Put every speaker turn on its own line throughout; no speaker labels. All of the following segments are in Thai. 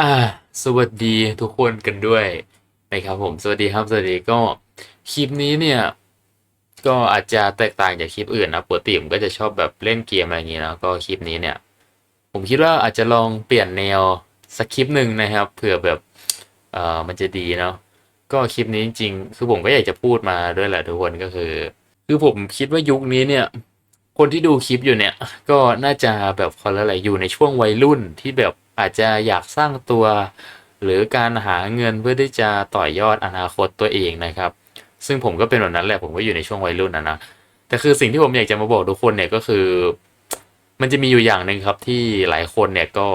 อ่า สวัสดีทุกคนกันด้วยนะครับผม สวัสดีครับ สวัสดีก็คลิปนี้เนี่ย ก็อาจจะแตกต่างจากคลิปอื่นนะปกติผมก็จะชอบแบบเล่นเกมอะไรอย่างงี้นะก็คลิปนี้เนี่ย ผมคิดว่าอาจจะลองเปลี่ยนแนวสักคลิปหนึ่งนะครับเผื่อแบบเอ่อมันจะดีเนาะก็คลิปนี้จริงๆคือผมก็อยากจะพูดมาด้วยแหละทุกคนก็คือ คือผมคิดว่ายุคนี้เนี่ย คนที่ดูคลิปอยู่เนี่ย ก็น่าจะแบบเขาเรียกอะไรอยู่ในช่วงวัยรุ่นที่แบบ อาจจะอยากสร้างตัว หรือการหาเงินเพื่อที่จะต่อยอดอนาคตตัวเองนะครับ ซึ่งผมก็เป็นแบบนั้นแหละผมก็อยู่ในช่วงวัยรุ่นนะนะแต่คือสิ่งที่ผมอยากจะมาบอกทุกคนเนี่ยก็คือ มันจะมีอยู่อย่างหนึ่งครับที่หลายคนเนี่ยก็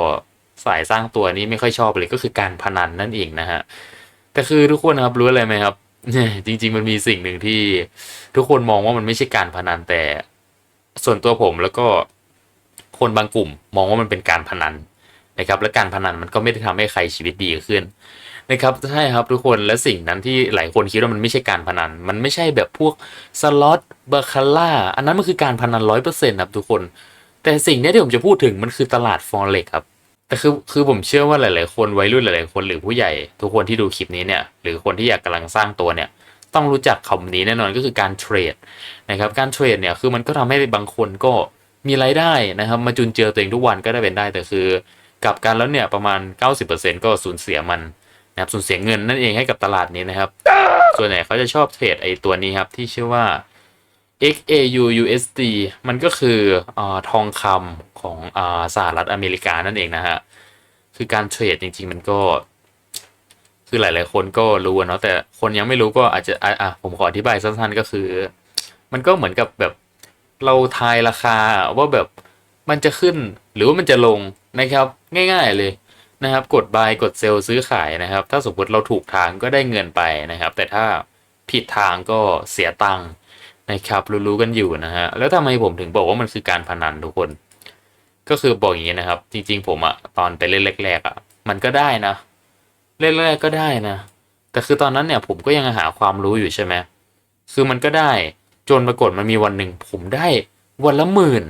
สายสร้างตัวนี้ไม่ค่อยชอบเลยก็คือการพนันนั่นเองนะฮะแต่คือทุกคนนะครับรู้อะไรไหมครับจริง ๆ มันมีสิ่งหนึ่งที่ทุกคนมองว่ามันไม่ใช่การพนันแต่ ส่วนตัวผมแล้วก็คนบางกลุ่ม มองว่ามันเป็นการพนัน นะครับและการพนันมันก็ไม่ได้ทำให้ใครชีวิตดีขึ้นนะครับใช่ครับทุกคนและสิ่งนั้นที่หลายคนคิดว่ามันไม่ใช่การพนัน มันไม่ใช่แบบพวกสล็อตบาคาร่าอันนั้นมันคือการพนันร้อยเปอร์เซ็นต์ครับทุกคน แต่สิ่งนี้ที่ผมจะพูดถึงมันคือตลาดฟอเร็กครับแต่คือคือผมเชื่อว่าหลาย ๆ คนวัยรุ่นหลาย ๆ คนหรือผู้ใหญ่ ทุกคนที่ดูคลิปนี้เนี่ยหรือคนที่อยากกำลังสร้างตัวเนี่ยต้องรู้จักคำนี้แน่นอนก็คือการเทรดนะครับการเทรดเนี่ยคือมันก็ทำให้บางคนก็มีรายได้นะครับ มาจุนเจือตัวเองทุกวันก็ได้เป็นได้แต่คือ กลับกันแล้วเนี่ยประมาณ 90%ก็สูญเสียมันนะครับสูญเสียเงินนั่นเองให้กับตลาดนี้นะครับ ส่วนใหญ่เขาจะชอบเทรดไอ้ตัวนี้ครับ ที่ชื่อว่า XAU USD มันก็คืออทองคำของอสหรัฐอเมริกานั่นเองนะฮะ คือการเทรดจริง ๆ มันก็ คือหลายๆ คนก็รู้เนาะแต่คนยังไม่รู้ก็อาจจะอะอะผมขออธิบายสั้นๆ ก็คือ มันก็เหมือนกับแบบเราทายราคาว่าแบบมันจะขึ้นหรือว่ามันจะลง นะครับง่ายๆเลยนะครับ กด buy กด sell ซื้อขายนะครับ ถ้าสมมติเราถูกทางก็ได้เงินไปนะครับ แต่ถ้าผิดทางก็เสียตังค์นะครับ รู้ๆกันอยู่นะฮะแล้วทำไมผมถึงบอกว่ามันคือการพนันทุกคน ก็คือบอกอย่างนี้นะครับ จริง ๆ ผมอะตอนไปเล่นแรกๆอะมันก็ได้นะ เล่นแรกก็ได้นะ แต่คือตอนนั้นเนี่ยผมก็ยังหาความรู้อยู่ใช่ไหมคือมันก็ได้จนปรากฏมันมีวันหนึ่งผมได้วันละหมื่น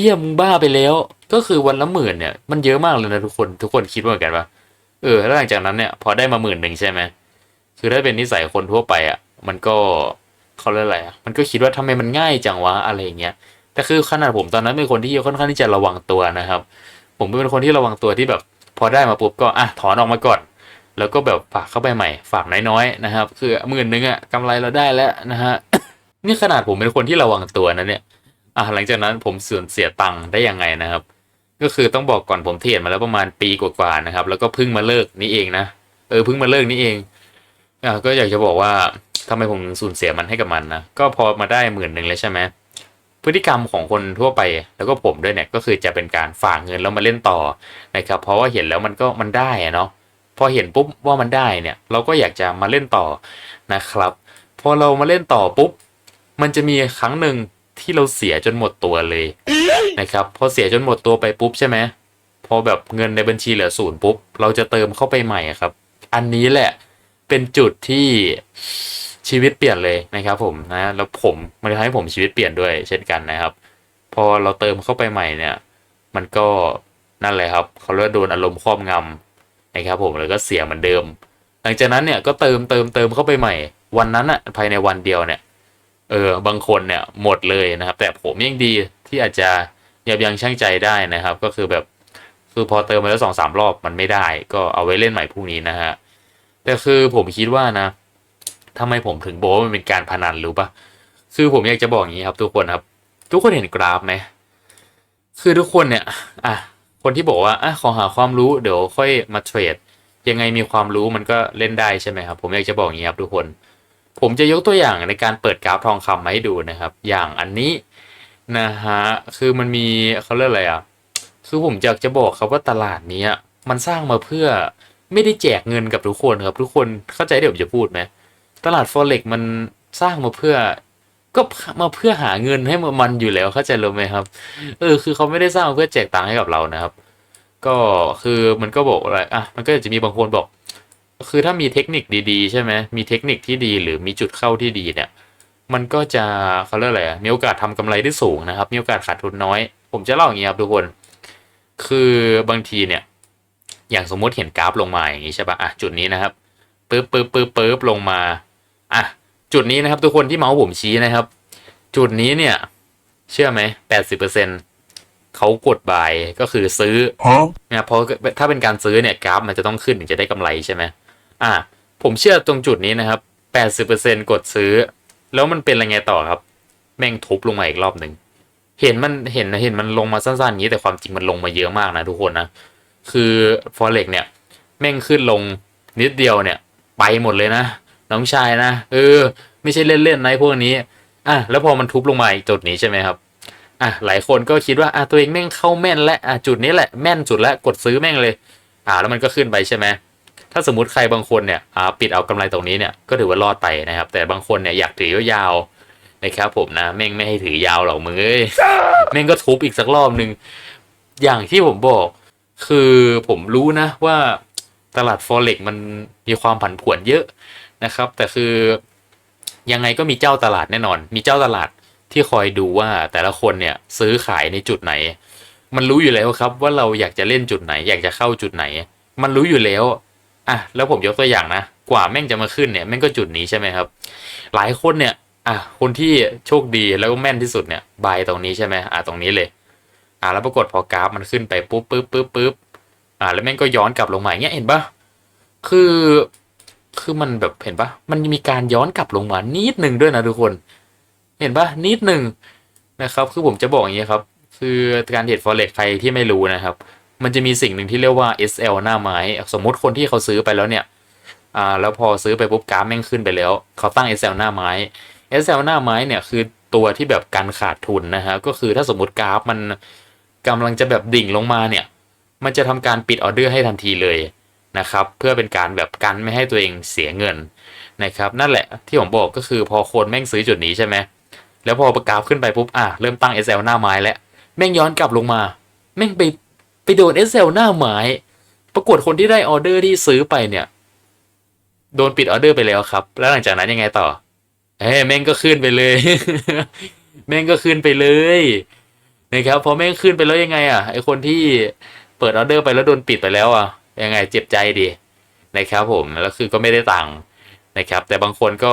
เฮียมึงบ้าไปแล้ว ก็คือวันละหมื่นเนี่ยมันเยอะมากเลยนะทุกคนทุกคนคิดว่าเหมือนกันปะเออแล้วหลังจากนั้นเนี่ยพอได้มาหมื่นหนึ่งใช่ไหมคือถ้าเป็นนิสัยคนทั่วไปอะ มันก็เขาเรียกอะไรอะมันก็คิดว่าทำไมมันง่ายจังวะอะไรอย่างเงี้ยแต่คือขนาดผมตอนนั้นเป็นคนที่ค่อนข้างที่จะระวังตัวนะครับ ผมเป็นคนที่ระวังตัวที่แบบ พอได้มาปุ๊บก็อะถอนออกมาก่อน แล้วก็แบบฝากเข้าไปใหม่ ฝากน้อยๆนะครับ คือหมื่นนึงอะกำไรเราได้แล้วนะฮะนี่ขนาดผมเป็นคนที่ระวังตัวนะเนี่ย อะหลังจากนั้นผมสูญเสียตังค์ได้ยังไงนะครับ ก็คือต้องบอกก่อนผมเทรดมาแล้วประมาณปีกว่าๆนะครับ แล้วก็เพิ่งมาเลิกนี่เองนะเออเพิ่งมาเลิกนี่เองอะก็อยากจะบอกว่าทำไมผมสูญเสียมันให้กับมันนะก็พอมาได้หมื่นหนึ่งเลยใช่ไหมพฤติกรรมของคนทั่วไปแล้วก็ผมด้วยเนี่ยก็คือจะเป็นการฝากเงินแล้วมาเล่นต่อนะครับเพราะว่าเห็นแล้วมันก็มันได้อะเนาะพอเห็นปุ๊บว่ามันได้เนี่ย เราก็อยากจะมาเล่นต่อนะครับ พอเรามาเล่นต่อปุ๊บ มันจะมีครั้งหนึ่ง ที่เราเสียจนหมดตัวเลยนะครับพอเสียจนหมดตัวไปปุ๊บใช่ไหมพอแบบเงินในบัญชีเหลือศูนย์ปุ๊บเราจะเติมเข้าไปใหม่ครับ อันนี้แหละเป็นจุดที่ชีวิตเปลี่ยนเลยนะครับ ผมนะแล้วผมมันทำให้ผมชีวิตเปลี่ยนด้วย เช่นกันนะครับ พอเราเติมเข้าไปใหม่เนี่ย มันก็นั่นแหละครับเขาเรียกว่าโดนอารมณ์ครอบงำนะครับ ผมแล้วก็เสียเหมือนเดิม หลังจากนั้นเนี่ยก็เติมเติมเติมเข้าไปใหม่ วันนั้นอะภายในวันเดียวเนี่ย เออบางคนเนี่ยหมดเลยนะครับ แต่ผมยังดีที่อาจจะยับยั้งชั่งใจได้นะครับ ก็คือแบบคือพอเติมไปแล้วสองสามรอบมันไม่ได้ ก็เอาไว้เล่นใหม่พรุ่งนี้นะฮะแต่คือผมคิดว่านะทำไมผมถึงบอกว่ามันเป็นการพนันรู้ปะคือผมอยากจะบอกอย่างนี้ครับ ทุกคนครับ ทุกคนเห็นกราฟไหมคือทุกคนเนี่ยอะคนที่บอกว่าอะขอหาความรู้เดี๋ยวค่อยมาเทรดยังไงมีความรู้มันก็เล่นได้ใช่ไหมครับ ผมอยากจะบอกอย่างนี้ครับทุกคน ผมจะยกตัวอย่างในการเปิดกราฟทองคำมาให้ดูนะครับ อย่างอันนี้นะฮะคือมันมีเขาเรียกอะไรอะคือผมอยากจะบอกครับว่าตลาดนี้อะมันสร้างมาเพื่อไม่ได้แจกเงินกับทุกคนครับ ทุกคนเข้าใจเดี๋ยวผมจะพูดไหมตลาด forex มันสร้างมาเพื่อ ก็มาเพื่อหาเงินให้มันอยู่แล้วเข้าใจรู้ไหมครับเออคือเขาไม่ได้สร้างมาเพื่อแจกตังค์ให้กับเรานะครับ ก็คือมันก็บอกอะไรอะมันก็จะมีบางคนบอก คือถ้ามีเทคนิคดีๆ ใช่ไหมมีเทคนิคที่ดีหรือมีจุดเข้าที่ดีเนี่ย มันก็จะเขาเรียกอะไรอะมีโอกาสทำกำไรได้สูงนะครับ มีโอกาสขาดทุนน้อย ผมจะเล่าอย่างนี้ครับทุกคน คือบางทีเนี่ย อย่างสมมุติเห็นกราฟลงมาอย่างนี้ใช่ปะอะจุดนี้นะครับปึ๊บปึ๊บปึ๊บปึ๊บลงมาอะจุดนี้นะครับ ทุกคนที่เมาส์ผมชี้นะครับ จุดนี้เนี่ย เชื่อไหมแปดสิบเปอร์เซ็นเขากดบายก็คือซื้อ
Huh?
นะเพราะถ้าเป็นการซื้อเนี่ยกราฟมันจะต้องขึ้นถึงจะได้กำไรใช่ไหม อะผมเชื่อตรงจุดนี้นะครับแปดสิบเปอร์เซ็นกดซื้อ แล้วมันเป็นอะไรไงต่อครับ แม่งทุบลงมาอีกรอบหนึ่งเห็นมันเห็นเห็นมันลงมาสั้นๆอย่างนี้แต่ความจริงมันลงมาเยอะมากนะทุกคนนะคือ forex เนี่ย แม่งขึ้นลงนิดเดียวเนี่ย ไปหมดเลยนะ น้องชายนะเออ ไม่ใช่เล่นๆนะพวกนี้อะแล้วพอมันทุบลงมาอีกจุดนี้ใช่ไหมครับอะหลายคนก็คิดว่าอะตัวเองแม่งเข้าแม่นและอะจุดนี้แหละแม่นจุดแล้วกดซื้อแม่งเลย อ่าแล้วมันก็ขึ้นไปใช่ไหม ถ้าสมมติใครบางคนเนี่ยอ่าปิดเอากำไรตรงนี้เนี่ยก็ถือว่ารอดไปนะครับ แต่บางคนเนี่ยอยากถือยาวๆนะครับผมนะแม่งไม่ให้ถือยาวหรอกมึงเอ้ยแม่งก็ทุบอีกสักรอบหนึ่งอย่างที่ผมบอกคือผมรู้นะว่าตลาด forex มันมีความผันผวนเยอะนะครับ แต่คือยังไงก็มีเจ้าตลาดแน่นอน มีเจ้าตลาดที่คอยดูว่าแต่ละคนเนี่ยซื้อขายในจุดไหน มันรู้อยู่แล้วครับว่าเราอยากจะเล่นจุดไหน อยากจะเข้าจุดไหน มันรู้อยู่แล้ว อะแล้วผมยกตัวอย่างนะ กว่าแม่งจะมาขึ้นเนี่ยแม่งก็จุดนี้ใช่ไหมครับ หลายคนเนี่ยอะคนที่โชคดีแล้วก็แม่นที่สุดเนี่ยบายตรงนี้ใช่ไหมอะตรงนี้เลย อะแล้วปรากฏพอกราฟมันขึ้นไปปุ๊บปุ๊บปุ๊บปุ๊บอะแล้วแม่งก็ย้อนกลับลงมาอย่างเงี้ยเห็นปะคือคือมันแบบเห็นปะมันมีการย้อนกลับลงมานิดหนึ่งด้วยนะทุกคน เห็นปะนิดหนึ่งนะครับ คือผมจะบอกอย่างนี้ครับ คือการเทรด forex ใครที่ไม่รู้นะครับ มันจะมีสิ่งหนึ่งที่เรียกว่า SL หน้าไม้ สมมุติคนที่เขาซื้อไปแล้วเนี่ยอ่าแล้วพอซื้อไปปุ๊บกราฟแม่งขึ้นไปแล้ว เขาตั้ง SL หน้าไม้ SL หน้าไม้เนี่ยคือตัวที่แบบกันขาดทุนนะฮะก็คือถ้าสมมติกราฟมันกำลังจะแบบดิ่งลงมาเนี่ย มันจะทำการปิดออเดอร์ให้ทันทีเลยนะครับ เพื่อเป็นการแบบกันไม่ให้ตัวเองเสียเงินนะครับ นั่นแหละที่ผมบอกก็คือพอคนแม่งซื้อจุดนี้ใช่ไหมแล้วพอกระกาฟขึ้นไปปุ๊บอะเริ่มตั้ง SL หน้าไม้แล้วแม่งย้อนกลับลงมา แม่งไป ไปโดน SL หน้าไม้ปรากฏคนที่ได้ออเดอร์ที่ซื้อไปเนี่ย โดนปิดออเดอร์ไปแล้วครับ แล้วหลังจากนั้นยังไงต่อเฮ้แม่งก็ขึ้นไปเลย แม่งก็ขึ้นไปเลยนะครับพอแม่งขึ้นไปแล้วยังไง อะไอคนที่เปิดออเดอร์ไปแล้วโดนปิดไปแล้วอะยังไงเจ็บใจดีนะครับผมแล้วคือก็ไม่ได้ตังค์นะครับ แต่บางคนก็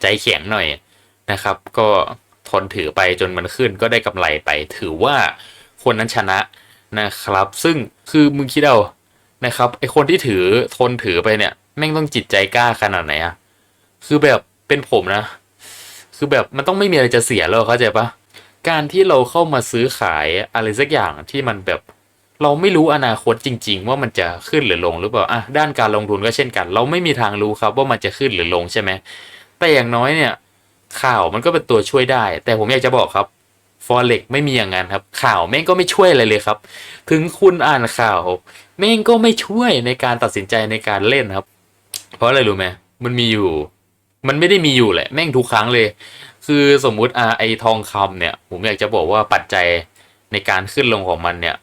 ใจแข็งหน่อยนะครับ ก็ทนถือไปจนมันขึ้นก็ได้กำไรไป ถือว่าคนนั้นชนะ นะครับ ซึ่งคือมึงคิดเอานะครับไอคนที่ถือทนถือไปเนี่ยแม่งต้องจิตใจกล้าขนาดไหนอะคือแบบเป็นผมนะ คือแบบมันต้องไม่มีอะไรจะเสียแล้วเข้าใจปะการที่เราเข้ามาซื้อขายอะไรสักอย่างที่มันแบบเราไม่รู้อนาคตจริง ๆ ว่ามันจะขึ้นหรือลงหรือเปล่าอะด้านการลงทุนก็เช่นกัน เราไม่มีทางรู้ครับว่ามันจะขึ้นหรือลงใช่ไหมแต่อย่างน้อยเนี่ยข่าวมันก็เป็นตัวช่วยได้ แต่ผมอยากจะบอกครับ forex ไม่มีอย่างนั้นครับ ข่าวแม่งก็ไม่ช่วยอะไรเลยครับ ถึงคุณอ่านข่าวแม่งก็ไม่ช่วยในการตัดสินใจในการเล่นครับ เพราะอะไรรู้ไหมมันมีอยู่ มันไม่ได้มีอยู่แหละ แม่งทุกครั้งเลย คือสมมุติอ่าไอทองคำเนี่ย ผมอยากจะบอกว่าปัจจัยในการขึ้นลงของมันเนี่ย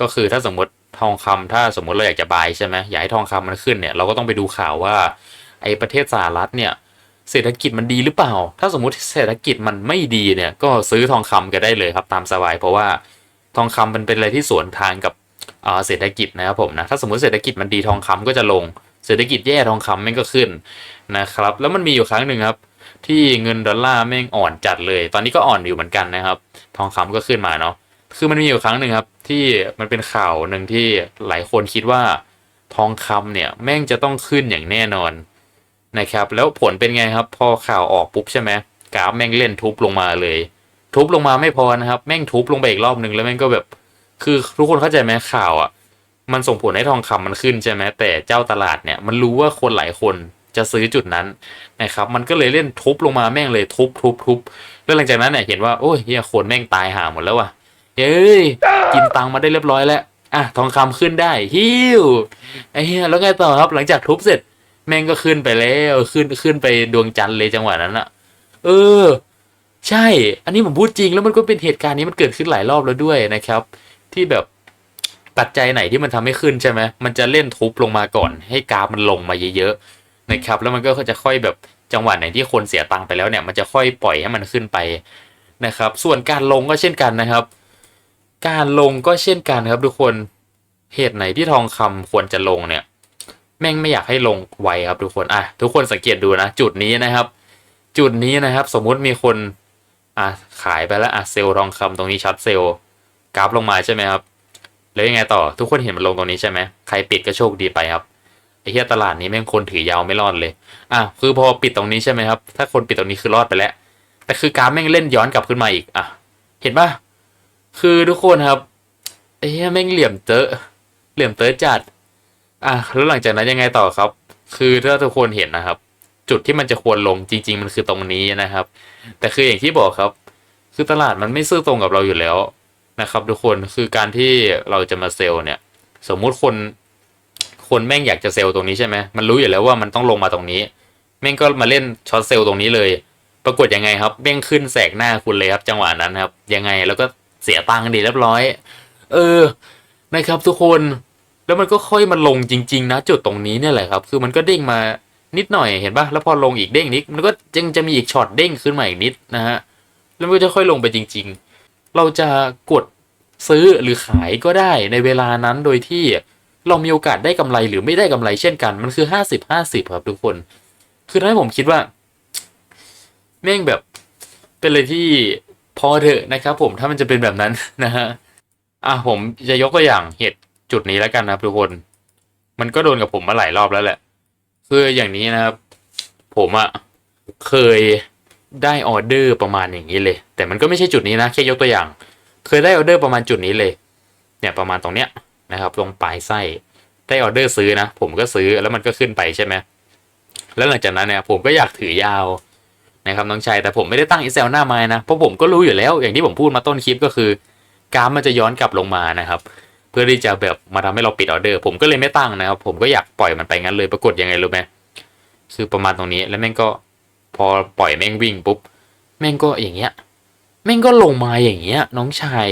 ก็คือถ้าสมมติทองคำถ้าสมมติเราอยากจะบายใช่ไหมอยากให้ทองคำมันขึ้นเนี่ย เราก็ต้องไปดูข่าวว่า ไอประเทศสหรัฐเนี่ย เศรษฐกิจมันดีหรือเปล่า ถ้าสมมุติเศรษฐกิจมันไม่ดีเนี่ยก็ซื้อทองคำก็ได้เลยครับตามสบาย เพราะว่าทองคำมันเป็นอะไรที่สวนทางกับอ่าเศรษฐกิจนะครับผมนะถ้าสมมติเศรษฐกิจมันดีทองคำก็จะลง เศรษฐกิจแย่ทองคำแม่งก็ขึ้นนะครับแล้วมันมีอยู่ครั้งหนึ่งครับที่เงินดอลลาร์แม่งอ่อนจัดเลย ตอนนี้ก็อ่อนอยู่เหมือนกันนะครับ ทองคำก็ขึ้นมาเนาะคือมันมีอยู่ครั้งหนึ่งครับที่มันเป็นข่าวหนึ่งที่หลายคนคิดว่าทองคำเนี่ยแม่งจะต้องขึ้นอย่างแน่นอน นะครับ แล้วผลเป็นไงครับ พอข่าวออกปุ๊บใช่ไหมกราฟแม่งเล่นทุบลงมาเลย ทุบลงมาไม่พอนะครับ แม่งทุบลงไปอีกรอบหนึ่งแล้วแม่งก็แบบ คือทุกคนเข้าใจไหมข่าวอะ มันส่งผลให้ทองคำมันขึ้นใช่ไหมแต่เจ้าตลาดเนี่ยมันรู้ว่าคนหลายคนจะซื้อจุดนั้นนะครับ มันก็เลยเล่นทุบลงมาแม่งเลยทุบทุบทุบแล้วหลังจากนั้นเนี่ยเห็นว่าโอ้ยเฮียคนแม่งตายหาหมดแล้วว่ะเฮ้ยกินตังมาได้เรียบร้อยแล้วอะทองคำขึ้นได้ฮิวไอ้เฮียแล้วไงต่อครับหลังจากทุบเสร็จ แม่งก็ขึ้นไปแล้วขึ้นขึ้นไปดวงจันทร์เลยจังหวะนั้นอะเออ ใช่ อันนี้ผมพูดจริงแล้วมันก็เป็นเหตุการณ์นี้มันเกิดขึ้นหลายรอบแล้วด้วยนะครับ ที่แบบปัจจัยไหนที่มันทำให้ขึ้นใช่ไหมมันจะเล่นทุบลงมาก่อน ให้กราฟมันลงมาเยอะๆนะครับ แล้วมันก็จะค่อยแบบจังหวะไหนที่คนเสียตังค์ไปแล้วเนี่ย มันจะค่อยปล่อยให้มันขึ้นไปนะครับ ส่วนการลงก็เช่นกันนะครับ การลงก็เช่นกันครับทุกคนเหตุไหนที่ทองคำควรจะลงเนี่ย แม่งไม่อยากให้ลงไวครับทุกคนอะทุกคนสังเกตดูนะ จุดนี้นะครับ จุดนี้นะครับ สมมุติมีคนอะขายไปแล้วอะเซลล์ทองคำตรงนี้ช็อตเซลล์กราฟลงมาใช่ไหมครับแล้วยังไงต่อทุกคนเห็นมันลงตรงนี้ใช่ไหมใครปิดก็โชคดีไปครับไอ้เหี้ยตลาดนี้แม่งคนถือยาวไม่รอดเลยอะคือพอปิดตรงนี้ใช่ไหมครับ ถ้าคนปิดตรงนี้คือรอดไปแล้ว แต่คือกราฟแม่งเล่นย้อนกลับขึ้นมาอีกอะเห็นปะคือทุกคนครับไอ้เหี้ยแม่งเหลี่ยมเตอะเหลี่ยมเตอะจัด อะแล้วหลังจากนั้นยังไงต่อครับ คือถ้าทุกคนเห็นนะครับ จุดที่มันจะควรลงจริง ๆ มันคือตรงนี้นะครับ แต่คืออย่างที่บอกครับ คือตลาดมันไม่ซื่อตรงกับเราอยู่แล้วนะครับทุกคนคือการที่เราจะมาเซลล์เนี่ย สมมุติคน คนแม่งอยากจะเซลล์ตรงนี้ใช่ไหมมันรู้อยู่แล้วว่ามันต้องลงมาตรงนี้ แม่งก็มาเล่นช็อตเซลล์ตรงนี้เลย ปรากฏยังไงครับแม่งขึ้นแสกหน้าคุณเลยครับ จังหวะนั้นครับ ยังไงแล้วก็เสียตังค์ดีเรียบร้อย เออนะครับทุกคน แล้วมันก็ค่อยมาลงจริง ๆ นะ จุดตรงนี้เนี่ยแหละครับ คือมันก็เด้งมานิดหน่อยเห็นปะแล้วพอลงอีกเด้งนิดมันก็ยังจะมีอีกช็อตเด้งขึ้นมาอีกนิดนะฮะแล้วมันก็จะค่อยลงไปจริง ๆ เราจะกดซื้อหรือขายก็ได้ในเวลานั้นโดยที่เรามีโอกาสได้กำไรหรือไม่ได้กำไรเช่นกัน มันคือห้าสิบห้าสิบครับทุกคน คือถ้าให้ผมคิดว่า แม่งแบบเป็นเลยที่พอเถอะนะครับ ผมถ้ามันจะเป็นแบบนั้นนะฮะอะผมจะยกตัวอย่างเหตุ จุดนี้แล้วกันนะครับทุกคน มันก็โดนกับผมมาหลายรอบแล้วแหละ คืออย่างนี้นะครับ ผมอะเคยได้ออเดอร์ประมาณอย่างนี้เลย แต่มันก็ไม่ใช่จุดนี้นะแค่ยกตัวอย่าง เคยได้ออเดอร์ประมาณจุดนี้เลย เนี่ยประมาณตรงเนี้ยนะครับตรงปลายไส้ได้ออเดอร์ซื้อนะ ผมก็ซื้อแล้วมันก็ขึ้นไปใช่ไหมแล้วหลังจากนั้นเนี่ยผมก็อยากถือยาวนะครับน้องชายแต่ผมไม่ได้ตั้ง Excel หน้าไม้นะเพราะผมก็รู้อยู่แล้ว อย่างที่ผมพูดมาต้นคลิปก็คือ กาฟมันจะย้อนกลับลงมานะครับ เพื่อที่จะแบบมาทำให้เราปิดออเดอร์ ผมก็เลยไม่ตั้งนะครับ ผมก็อยากปล่อยมันไปงั้นเลยปรากฏยังไงรู้ไหมคือประมาณตรงนี้แล้วแม่งก็พอปล่อยแม่งวิ่งปุ๊บแม่งก็อย่างเงี้ยแม่งก็ลงมาอย่างเงี้ย น้องชาย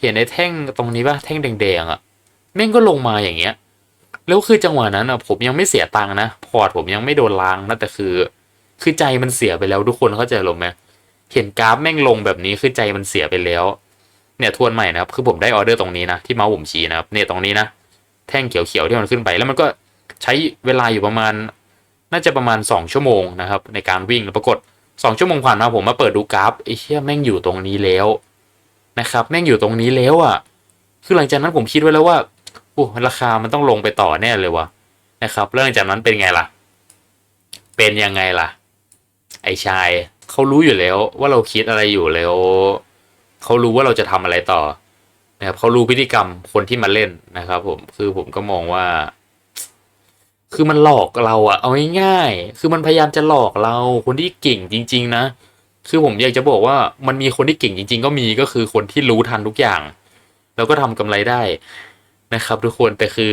เห็นในแท่งตรงนี้ป่ะแท่งแดงๆอะแม่งก็ลงมาอย่างเงี้ย แล้วคือจังหวะนั้นอะผมยังไม่เสียตังค์นะพอร์ตผมยังไม่โดนล้างนะแต่คือ คือใจมันเสียไปแล้วทุกคนเข้าใจลงไหมเห็นกราฟแม่งลงแบบนี้คือใจมันเสียไปแล้ว เนี่ยทวนใหม่นะครับ คือผมได้ออเดอร์ตรงนี้นะที่เมาส์ผมชี้นะครับเนี่ยตรงนี้นะ แท่งเขียวๆที่มันขึ้นไปแล้วมันก็ใช้เวลาอยู่ประมาณ น่าจะประมาณ 2 ชั่วโมงนะครับ ในการวิ่งแล้วปรากฏ 2 ชั่วโมงผ่านมาผมมาเปิดดูกราฟไอ้เชี่ยแม่งอยู่ตรงนี้แล้วนะครับ แม่งอยู่ตรงนี้แล้วอะ คือหลังจากนั้นผมคิดไว้แล้วว่าโอ้ราคามันต้องลงไปต่อแน่เลยวะนะครับแล้วหลังจากนั้นเป็นไงล่ะ เป็นยังไงล่ะ ไอ้ชายเขารู้อยู่แล้วว่าเราคิดอะไรอยู่แล้ว เขารู้ว่าเราจะทำอะไรต่อนะครับเขารู้พฤติกรรมคนที่มาเล่นนะครับผมคือผมก็มองว่า คือมันหลอกเราอะเอาง่ายๆคือมันพยายามจะหลอกเราคนที่เก่งจริง ๆ นะ คือผมอยากจะบอกว่ามันมีคนที่เก่งจริง ๆ ก็มีก็คือคนที่รู้ทันทุกอย่าง แล้วก็ทำกำไรได้นะครับ ทุกคนแต่คือ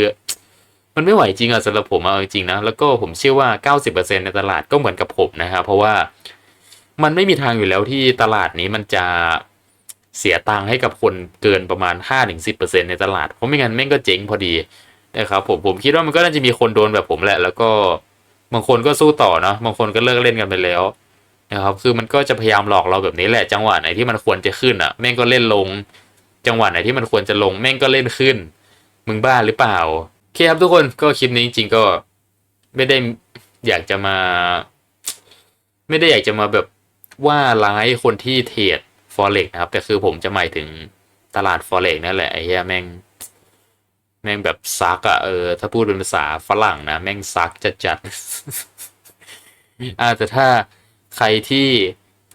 มันไม่ไหวจริงอะสำหรับผมเอาจริงๆนะแล้วก็ผมเชื่อว่า 90%ในตลาดก็เหมือนกับผมนะครับเพราะว่ามันไม่มีทางอยู่แล้วที่ตลาดนี้มันจะ เสียตังค์ให้กับคนเกินประมาณ 5-10%ในตลาด เพราะไม่งั้นแม่งก็เจ๊งพอดีนะครับผมผมคิดว่ามันก็น่าจะมีคนโดนแบบผมแหละ แล้วก็บางคนก็สู้ต่อเนาะบางคนก็เลิกเล่นกันไปแล้วนะครับคือมันก็จะพยายามหลอกเราแบบนี้แหละ จังหวะไหนที่มันควรจะขึ้นอะแม่งก็เล่นลง จังหวะไหนที่มันควรจะลงแม่งก็เล่นขึ้น มึงบ้าหรือเปล่าโอเคครับทุกคนก็คลิปนี้จริงๆก็ไม่ได้อยากจะมา ไม่ได้อยากจะมาแบบว่าร้ายคนที่เทรด ฟอเร็กนะครับ แต่คือผมจะหมายถึงตลาดฟอเร็กนั่นแหละไอ้เหี้ยแม่ง แม่งแบบซักอะเออ ถ้าพูดเป็นภาษาฝรั่งนะ แม่งซักจัดจัดๆอ่าแต่ถ้าใครที่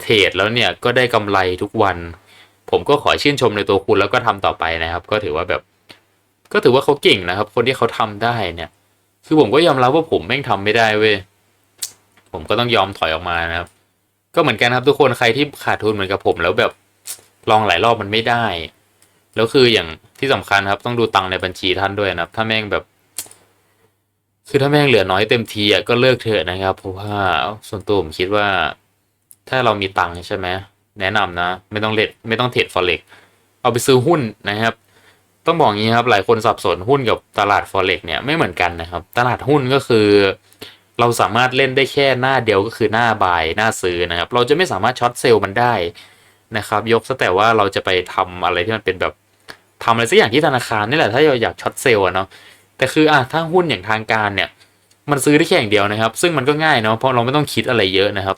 เทรดแล้วเนี่ยก็ได้กำไรทุกวัน ผมก็ขอชื่นชมในตัวคุณแล้วก็ทำต่อไปนะครับ ก็ถือว่าแบบ ก็ถือว่าเขาเก่งนะครับ คนที่เขาทำได้เนี่ย คือผมก็ยอมรับว่าผมแม่งทำไม่ได้เว้ยผมก็ต้องยอมถอยออกมานะครับ ก็เหมือนกันครับทุกคนใครที่ขาดทุนเหมือนกับผม แล้วแบบลองหลายรอบมันไม่ได้ แล้วคืออย่างที่สำคัญครับ ต้องดูตังในบัญชีท่านด้วยนะครับถ้าแม่งแบบ คือถ้าแม่งเหลือน้อยเต็มทีอะก็เลิกเถอะนะครับ เพราะว่าส่วนตัวผมคิดว่า ถ้าเรามีตังใช่ไหมแนะนำนะ ไม่ต้องเล็ดไม่ต้องเทรดฟอเร็กเอาไปซื้อหุ้นนะครับ ต้องบอกงี้ครับ หลายคนสับสนหุ้นกับตลาดฟอเร็กเนี่ยไม่เหมือนกันนะครับ ตลาดหุ้นก็คือ เราสามารถเล่นได้แค่หน้าเดียวก็คือหน้าบายหน้าซื้อนะครับ เราจะไม่สามารถช็อตเซลล์มันได้นะครับ ยกซะแต่ว่าเราจะไปทำอะไรที่มันเป็นแบบทำอะไรสักอย่างที่ธนาคารนี่แหละถ้าเราอยากช็อตเซลล์อะเนาะแต่คืออะถ้าหุ้นอย่างทางการเนี่ย มันซื้อได้แค่อย่างเดียวนะครับ ซึ่งมันก็ง่ายเนาะเพราะเราไม่ต้องคิดอะไรเยอะนะครับ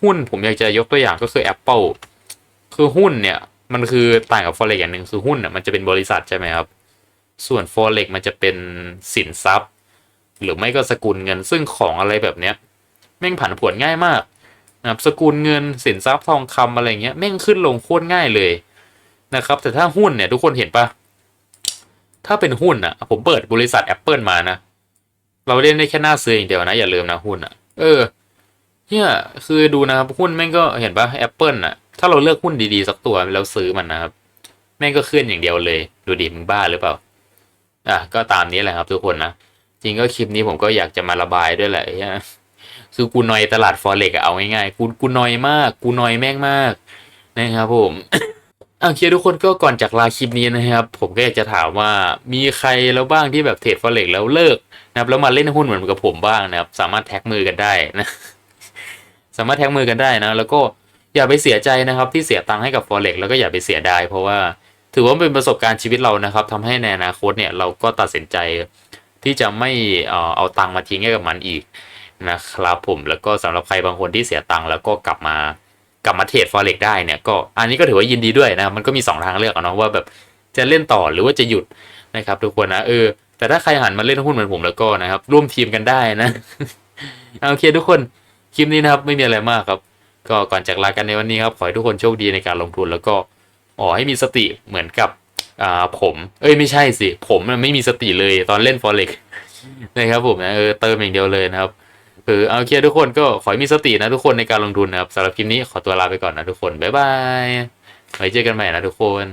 หุ้นผมอยากจะยกตัวอย่างก็คือ Apple คือหุ้นเนี่ยมันคือต่างกับ forex อย่างหนึ่งคือหุ้นอะมันจะเป็นบริษัทใช่ไหมครับ ส่วน forex มันจะเป็นสินทรัพย์ หรือไม่ก็สกุลเงิน ซึ่งของอะไรแบบเนี้ยแม่งผันผวนง่ายมากนะครับสกุลเงินสินทรัพย์ทองคำอะไรเงี้ยแม่งขึ้นลงโคตรง่ายเลยนะครับ แต่ถ้าหุ้นเนี่ยทุกคนเห็นปะถ้าเป็นหุ้นอะ ผมเปิดบริษัท Apple มานะ เราเล่นได้แค่หน้าซื้ออย่างเดียวนะ อย่าลืมนะหุ้นอะ เออเนี่ยคือดูนะครับ หุ้นแม่งก็เห็นปะ Apple อะ ถ้าเราเลือกหุ้นดีๆสักตัวแล้วซื้อมันนะครับ แม่งก็ขึ้นอย่างเดียวเลย ดูดิมึงบ้าหรือเปล่า อะก็ตามนี้แหละครับทุกคนนะ จริงก็คลิปนี้ผมก็อยากจะมาระบายด้วยแหละคือกูนอยตลาดฟอเร็กเอาง่ายๆกูกูนอยมากกูนอยแม่งมากนะครับผมโอเคทุกคนก็ก่อนจากลาคลิปนี้นะครับ ผมก็อยากจะถามว่ามีใครแล้วบ้างที่แบบเทรดฟอเร็กแล้วเลิกนะครับแล้วมาเล่นหุ้นเหมือนกับผมบ้างนะครับ สามารถแท็กมือกันได้นะ สามารถแท็กมือกันได้นะ แล้วก็อย่าไปเสียใจนะครับ ที่เสียตังค์ให้กับ forex แล้วก็อย่าไปเสียดายเพราะว่า ถือว่าเป็นประสบการณ์ชีวิตเรานะครับทำให้ในอนาคตเนี่ยเราก็ตัดสินใจ ที่จะไม่เออเอาตังค์มาทิ้งให้กับมันอีกนะครับผมแล้วก็สำหรับใครบางคนที่เสียตังค์แล้วก็กลับมากลับมาเทรด forex ได้เนี่ยก็อันนี้ก็ถือว่ายินดีด้วยนะ มันก็มีสองทางเลือกเนาะว่าแบบจะเล่นต่อหรือว่าจะหยุดนะครับ ทุกคนนะเออแต่ถ้าใครหันมาเล่นหุ้นเหมือนผมแล้วก็นะครับ ร่วมทีมกันได้นะโอเคทุกคนคลิปนี้นะครับไม่มีอะไรมากครับ ก็ก่อนจากลากันในวันนี้ครับขอให้ทุกคนโชคดีในการลงทุนแล้วก็อ๋อให้มีสติเหมือนกับ อ่าผม เอ้ยไม่ใช่สิ ผมมันไม่มีสติเลยตอนเล่น forex นะครับผมนะเออเติมอย่างเดียวเลยนะครับเออเอาเคียร์ทุกคนก็ขอให้มีสตินะทุกคนในการลงทุนนะครับสำหรับคลิปนี้ขอตัวลาไปก่อนนะทุกคนบ๊ายบายไว้เจอกันใหม่นะทุกคน